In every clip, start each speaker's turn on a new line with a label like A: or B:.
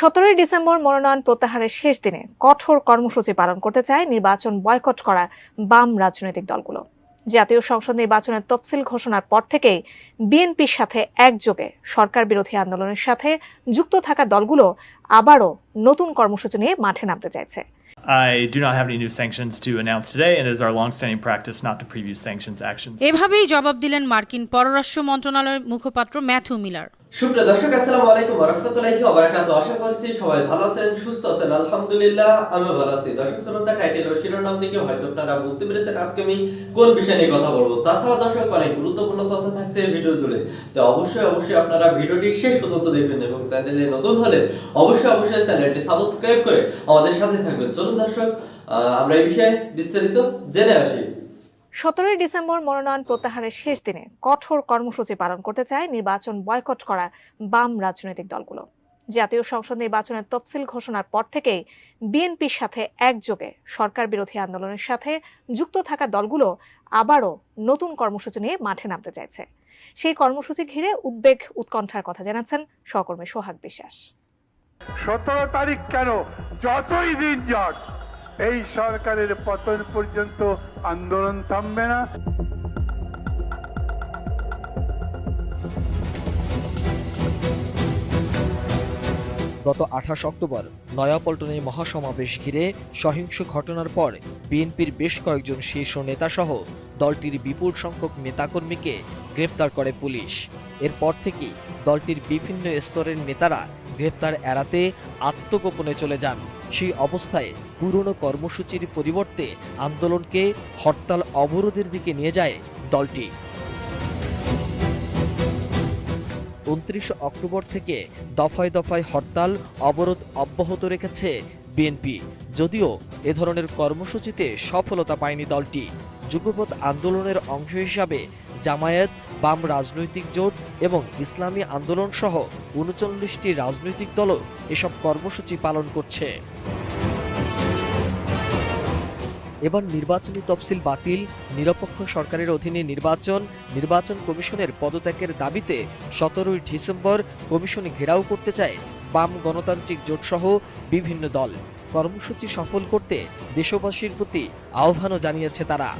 A: সতেরোই ডিসেম্বর মনোনয়ন প্রত্যাহারের শেষ দিনে কঠোর কর্মসূচি পালন করতে চায় নির্বাচন বয়কট করা বাম রাজনৈতিক দলগুলো। জাতীয় সংসদ নির্বাচনের তফসিল ঘোষণার পর থেকেই বিএনপির সাথে একযোগে সরকার বিরোধী আন্দোলনের সাথে যুক্ত থাকা দলগুলো আবারও নতুন কর্মসূচি নিয়ে মাঠে নামতে চাইছে।
B: I do not have any new sanctions to announce today, and it is our longstanding practice not to preview sanctions actions.
C: এভাবেই জবাব দিলেন মার্কিন পররাষ্ট্র মন্ত্রণালয়ের মুখপাত্র ম্যাথু মিলার।
D: সুপ্রিয় দর্শক, আসসালামু আলাইকুম রহমতুল্লাহি ওবারাকাত আশা করছি সবাই ভালো আছেন, সুস্থ আছেন। আলহামদুলিল্লাহ, আমিও ভালো আছি। দর্শক শ্রোতা, টাইটেল ও শিরোনাম থেকে হয়তো আপনারা বুঝতে পেরেছেন আজকে আমি কোন বিষয় নিয়ে কথা বলব। তাছাড়া দর্শক, অনেক গুরুত্বপূর্ণ তথ্য থাকছে ভিডিও জুড়ে। তো অবশ্যই অবশ্যই আপনারা ভিডিওটি শেষ পর্যন্ত দেখবেন এবং চ্যানেলে নতুন হলে অবশ্যই অবশ্যই চ্যানেলটি সাবস্ক্রাইব করে আমাদের সাথে থাকবেন। চলুন দর্শক আমরা এই বিষয়ে বিস্তারিত জেনে আসি।
A: সতেরোই ডিসেম্বর মনোনয়ন প্রত্যাহারের শেষ দিনে কঠোর কর্মসূচি পালন করতে চায় নির্বাচন বয়কট করা বাম রাজনৈতিক দলগুলো। জাতীয় সংসদ নির্বাচনের তফসিল ঘোষণার পর থেকেই বিএনপির সাথে একযোগে সরকার বিরোধী আন্দোলনের সাথে যুক্ত থাকা দলগুলো আবারও নতুন কর্মসূচি নিয়ে মাঠে নামতে চাইছে। সেই কর্মসূচি ঘিরে উদ্বেগ উৎকণ্ঠার কথা জানাচ্ছেন সহকর্মী সোহাগ বিশ্বাস।
E: সতেরো তারিখ কেন? যতই দিন যাক এই সরকারের পতন পর্যন্ত আন্দোলন থামবে না।
F: গত আঠাশ অক্টোবর নয়াপল্টনে মহাসমাবেশ ঘিরে সহিংস ঘটনার পর বিএনপির বেশ কয়েকজন শীর্ষ নেতাসহ দলটির বিপুল সংখ্যক নেতাকর্মীকে গ্রেপ্তার করে পুলিশ। এরপর থেকেই দলটির বিভিন্ন স্তরের নেতারা গ্রেপ্তার এড়াতে আত্মগোপনে চলে যান। সেই অবস্থায় পুরনো কর্মসূচির পরিবর্তে আন্দোলনকে হরতাল অবরোধের দিকে নিয়ে যায় দলটি। উনত্রিশ অক্টোবর থেকে দফায় দফায় হরতাল অবরোধ অব্যাহত রেখেছে বিএনপি। যদিও এ ধরনের কর্মসূচিতে সফলতা পায়নি দলটি। যুগপৎ আন্দোলনের অংশ হিসাবে জামায়াত, বাম রাজনৈতিক জোট এবং ইসলামী আন্দোলন সহ উনচল্লিশটি রাজনৈতিক দলও এসব কর্মসূচি পালন করছে। এবার নির্বাচনী তফসিল বাতিল। নিরপেক্ষ সরকারের অধীনে নির্বাচন নির্বাচন কমিশনের পদত্যাগের দাবিতে সতেরোই ডিসেম্বর কমিশন ঘেরাও করতে চায় বাম গণতান্ত্রিক জোটসহ বিভিন্ন দল। কর্মসূচি সফল করতে দেশবাসীর প্রতি আহ্বানও জানিয়েছে তারা।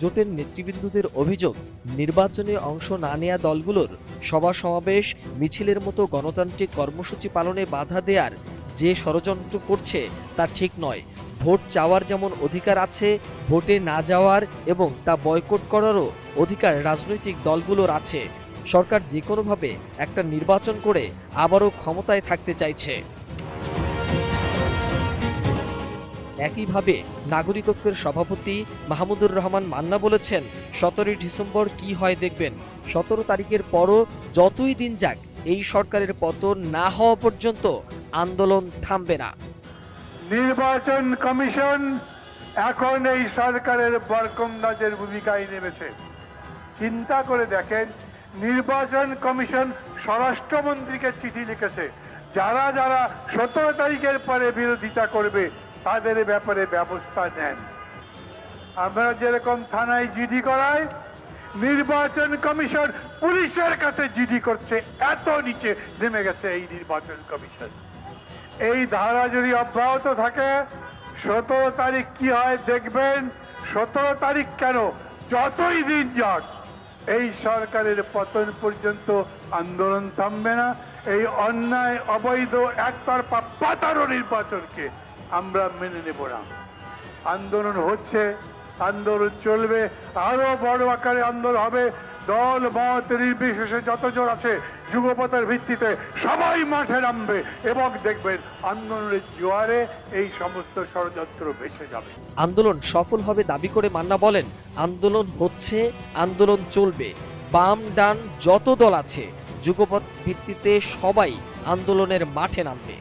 F: জোটের নেতৃবৃন্দদের অভিযোগ, নির্বাচনে অংশ না নেয়া দলগুলোর সভা সমাবেশ মিছিলের মতো গণতান্ত্রিক কর্মসূচি পালনে বাধা দেয়ার যে ষড়যন্ত্র করছে তা ঠিক নয়। ভোট চাওয়ার যেমন অধিকার আছে, ভোটে না যাওয়ার এবং তা বয়কট করারও অধিকার রাজনৈতিক দলগুলোর আছে। সরকার যে কোনোভাবে একটা নির্বাচন করে আবারও ক্ষমতায় থাকতে চাইছে। একইভাবে নাগরিকত্বের সভাপতি মাহমুদুর রহমান মান্না বলেছেন, সতেরোই ডিসেম্বর কি হয় দেখবেন। সতেরো তারিখের পরও যতই দিন যাক এই সরকারের পতন না হওয়া পর্যন্ত আন্দোলন থামবে না।
E: নির্বাচন কমিশন এখন এই সরকারের বরকন্দাজের ভূমিকায় নেমেছে। চিন্তা করে দেখেন, নির্বাচন কমিশন স্বরাষ্ট্রমন্ত্রীকে চিঠি লিখেছে। যারা যারা সতেরো তারিখের পরে বিরোধিতা করবে, তাদের ব্যাপারে ব্যবস্থা নেন। আমরা যেরকম থানায় জিডি করাই নির্বাচন কমিশন পুলিশের কাছে জিডি করছে। এত নিচে নেমে গেছে এই নির্বাচন কমিশন। এই ধারা যদি অব্যাহত থাকে, সতেরো তারিখ কি হয় দেখবেন? সতেরো তারিখ কেন? যতই দিন যাক, এই সরকারের পতন পর্যন্ত আন্দোলন থামবে না। এই অন্যায়, অবৈধ, একতরফা পাতারো নির্বাচনকে আমরা মেনে নেব না। আন্দোলন হচ্ছে আন্দোলন চলবে, আরও বড় আকারে আন্দোলন হবে। দল মত নির্বিশেষে যতজন আছে যুগপথের ভিত্তিতে সবাই মাঠে নামবে এবং দেখবেন আন্দোলনের জোয়ারে এই সমস্ত ষড়যন্ত্র ভেসে যাবে।
F: আন্দোলন সফল হবে দাবি করে মান্না বলেন, আন্দোলন হচ্ছে, আন্দোলন চলবে। বাম ডান যত দল আছে যুগপথ ভিত্তিতে সবাই আন্দোলনের মাঠে নামবে।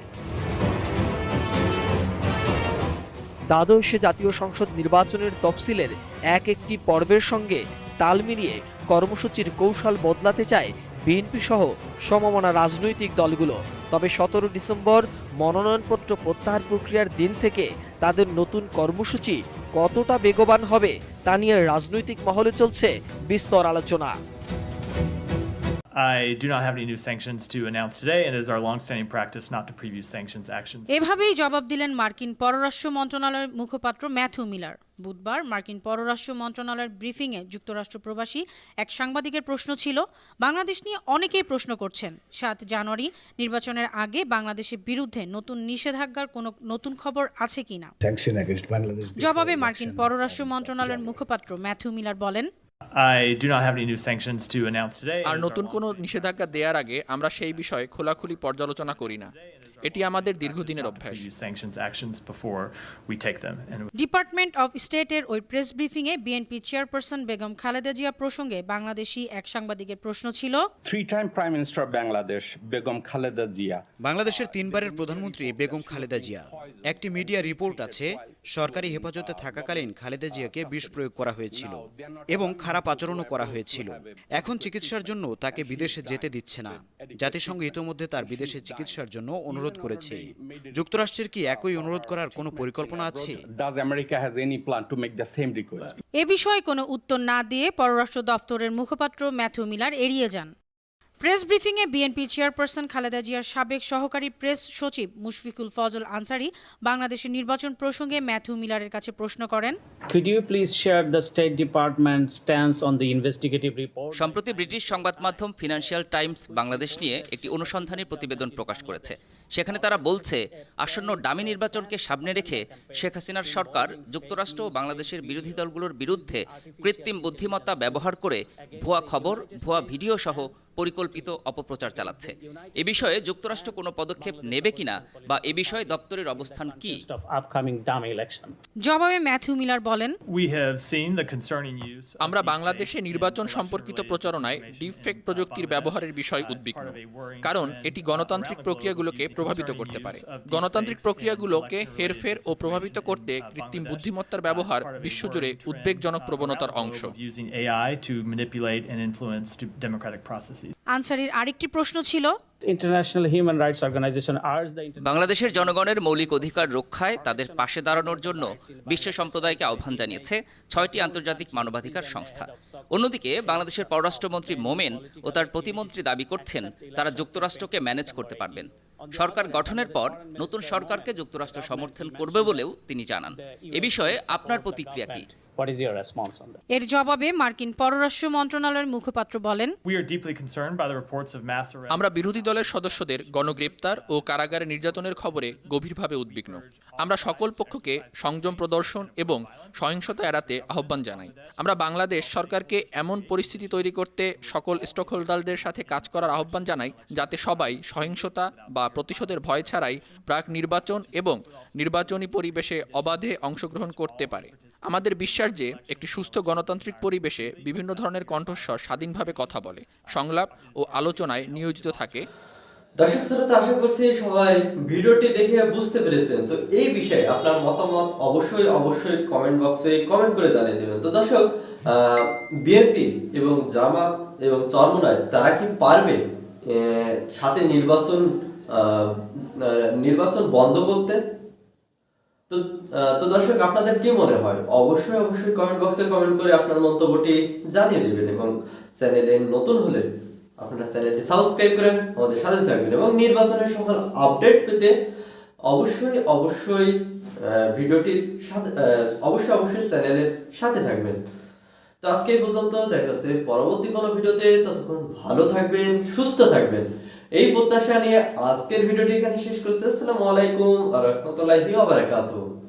F: দ্বাদশ জাতীয় সংসদ নির্বাচনের তফসিলের এক একটি পর্বের সঙ্গে তাল মিলিয়ে কর্মসূচির কৌশল বদলাতে চায় বিএনপি সহ সমমনা রাজনৈতিক দলগুলো। তবে সতেরো ডিসেম্বর মনোনয়নপত্র প্রত্যাহার প্রক্রিয়ার দিন থেকে তাদের নতুন কর্মসূচি কতটা বেগবান হবে তা নিয়ে রাজনৈতিক মহলে চলছে বিস্তর আলোচনা।
B: I do not have any new sanctions to announce today, and it is our longstanding practice not to preview sanctions actions.
C: এভাবেই জবাব দিলেন মার্কিন পররাষ্ট্র মন্ত্রণালয়ের মুখপাত্র ম্যাথু মিলার বুধবার মার্কিন পররাষ্ট্র মন্ত্রণালয়ের ব্রিফিংয়ে যুক্তরাষ্ট্র প্রবাসী এক সাংবাদিকের প্রশ্ন ছিল বাংলাদেশ নিয়ে অনেকেই প্রশ্ন করছেন সাত জানুয়ারি নির্বাচনের আগে বাংলাদেশের বিরুদ্ধে নতুন নিষেধাজ্ঞার কোনো নতুন খবর আছে কিনা
G: sanction against Bangladesh.
C: জবাবে মার্কিন পররাষ্ট্র মন্ত্রণালয়ের মুখপাত্র ম্যাথু মিলার বলেন
H: আর নতুন কোনো নিষেধাজ্ঞা দেওয়ার আগে আমরা সেই বিষয়ে খোলাখুলি পর্যালোচনা করি না। এটি আমাদের দীর্ঘদিনের
C: ডিপার্টমেন্ট অফ স্টেটের ওই প্রেস ব্রিফিং এ বিএনপি চেয়ারপারসন বেগম খালেদা জিয়া প্রসঙ্গে বাংলাদেশি এক সাংবাদিকের প্রশ্ন ছিল
I: three time prime minister of Bangladesh Begum Khaleda Zia.
J: বাংলাদেশের তিনবারের প্রধানমন্ত্রী বেগম খালেদা জিয়া। একটি মিডিয়া রিপোর্ট আছে সরকারি হেফাজতে থাকাকালীন খালেদা জিয়াকে বিষ প্রয়োগ করা হয়েছিল এবং খারাপ আচরণও করা হয়েছিল। এখন চিকিৎসার জন্য তাকে বিদেশে যেতে দিচ্ছে না। জাতিসংঘ ইতোমধ্যে তার বিদেশে চিকিৎসার জন্য অনুরোধ করেছে। যুক্তরাষ্ট্রের কি একই অনুরোধ করার কোনো পরিকল্পনা আছে?
C: এ বিষয়ে কোনো উত্তর না দিয়ে পররাষ্ট্র দপ্তরের মুখপাত্র ম্যাথু মিলার এড়িয়ে যান। প্রেস ব্রিফিংয়ে বিএনপি চেয়ারপারসন খালেদা জিয়ার সাবেক সহকারী প্রেস সচিব মুশফিকুল ফজল আনসারি বাংলাদেশের নির্বাচন প্রসঙ্গে ম্যাথু মিলারের কাছে প্রশ্ন করেন
K: Could you please share the State Department's stance on the investigative report?
L: সম্প্রতি ব্রিটিশ সংবাদ মাধ্যম ফিনান্সিয়াল টাইমস বাংলাদেশ নিয়ে একটি অনুসন্ধানী প্রতিবেদন প্রকাশ করেছে সেখানে তারা বলছে আসন্ন ডামি নির্বাচনকে সামনে রেখে শেখ হাসিনার সরকার যুক্তরাষ্ট্র ও বাংলাদেশের বিরোধী দলগুলোর বিরুদ্ধে কৃত্রিম বুদ্ধিমত্তা ব্যবহার করে ভুয়া খবর ভুয়া ভিডিও সহ পরিকল্পিত অপপ্রচার চালাচ্ছে। এ বিষয়ে যুক্তরাষ্ট্র কোনো পদক্ষেপ নেবে কিনা বা এ বিষয়ে দপ্তরের অবস্থান কি?
C: জবাবে ম্যাথিউ মিলার বলেন
H: আমরা বাংলাদেশে নির্বাচন সম্পর্কিত প্রচারণায় ডিপফেক প্রযুক্তির ব্যবহারের বিষয় উদ্বিগ্ন। কারণ এটি গণতান্ত্রিক প্রক্রিয়াগুলোকে প্রভাবিত করতে পারে। গণতান্ত্রিক প্রক্রিয়াগুলোকে হেরফের ও প্রভাবিত করতে কৃত্রিম বুদ্ধিমত্তার ব্যবহার বিশ্বজুড়ে উদ্বেগজনক প্রবণতার অংশ।
B: AI to manipulate and influence democratic processes.
C: আনসারির আরেকটি প্রশ্ন ছিল
L: বাংলাদেশের জনগণের মৌলিক অধিকার রক্ষায় তাদের পাশে দাঁড়ানোর জন্য বিশ্ব সম্প্রদায়কে আহ্বান জানিয়েছে ছয়টি আন্তর্জাতিক মানবাধিকার সংস্থা। অন্যদিকে বাংলাদেশের পররাষ্ট্রমন্ত্রী মোমেন ও তার প্রতিমন্ত্রী দাবি করছেন তারা যুক্তরাষ্ট্রকে ম্যানেজ করতে পারবেন। সরকার গঠনের পর নতুন সরকারকে যুক্তরাষ্ট্র সমর্থন করবে বলেও তিনি জানান। এ বিষয়ে আপনার প্রতিক্রিয়া কি?
K: What is your response on that?
C: এর জবাবে মার্কিন পররাষ্ট্র মন্ত্রণালয়ের মুখপাত্র বলেন
B: We are deeply concerned by the reports of mass arrests.
H: আমরা বিরোধী দলের সদস্যদের গণগ্রেপ্তার ও কারাগারে নির্যাতনের খবরে গভীরভাবে উদ্বিগ্ন আমরা সকল পক্ষকে সংযম প্রদর্শন এবং সহিংসতা এড়াতে আহ্বান জানাই আমরা বাংলাদেশ সরকারকে এমন পরিস্থিতি তৈরি করতে সকল স্টকহোল্ডারদের সাথে কাজ করার আহ্বান জানাই যাতে সবাই সহিংসতা বা প্রতিশোধের ভয় ছাড়াই প্রাক নির্বাচন এবং নির্বাচনী পরিবেশে অবাধে অংশগ্রহণ করতে পারে আমাদের বিশ্বাস যে একটি সুস্থ গণতান্ত্রিক পরিবেশে বিভিন্ন ধরনের কণ্ঠস্বর স্বাধীনভাবে কথা বলে, সংলাপ ও আলোচনায় নিয়োজিত থাকে।
D: দর্শক শ্রোতা, আশা করছি সবাই ভিডিওটি দেখে বুঝতে পেরেছেন। তো এই বিষয়ে আপনার মতামত অবশ্যই অবশ্যই কমেন্ট বক্সে কমেন্ট করে জানিয়ে দেবেন। তো দর্শক বিএনপি এবং জামাত এবং চরমনায় তারা কি পারবে সাথে নির্বাচন নির্বাচন বন্ধ করতে? তো তো দর্শক, আপনাদের কি মনে হয়? অবশ্যই অবশ্যই কমেন্ট বক্সে কমেন্ট করে আপনার মন্তব্যটি জানিয়ে দিবেন এবং চ্যানেলে নতুন হলে আপনারা চ্যানেলটি সাবস্ক্রাইব করেন আমাদের সাথে থাকবেন এবং নির্বাচনের সকল আপডেট পেতে অবশ্যই অবশ্যই ভিডিওটির সাথে অবশ্যই অবশ্যই চ্যানেলের সাথে থাকবেন। তো আজকে এই পর্যন্ত দেখা পরবর্তী কোনো ভিডিওতে ততক্ষণ ভালো থাকবেন, সুস্থ থাকবেন। এই প্রত্যাশা নিয়ে আজকের ভিডিওটি এখানে শেষ করছি। আসসালামু আলাইকুম রহমতুল্লাহি ওয়া বারাকাতুহু।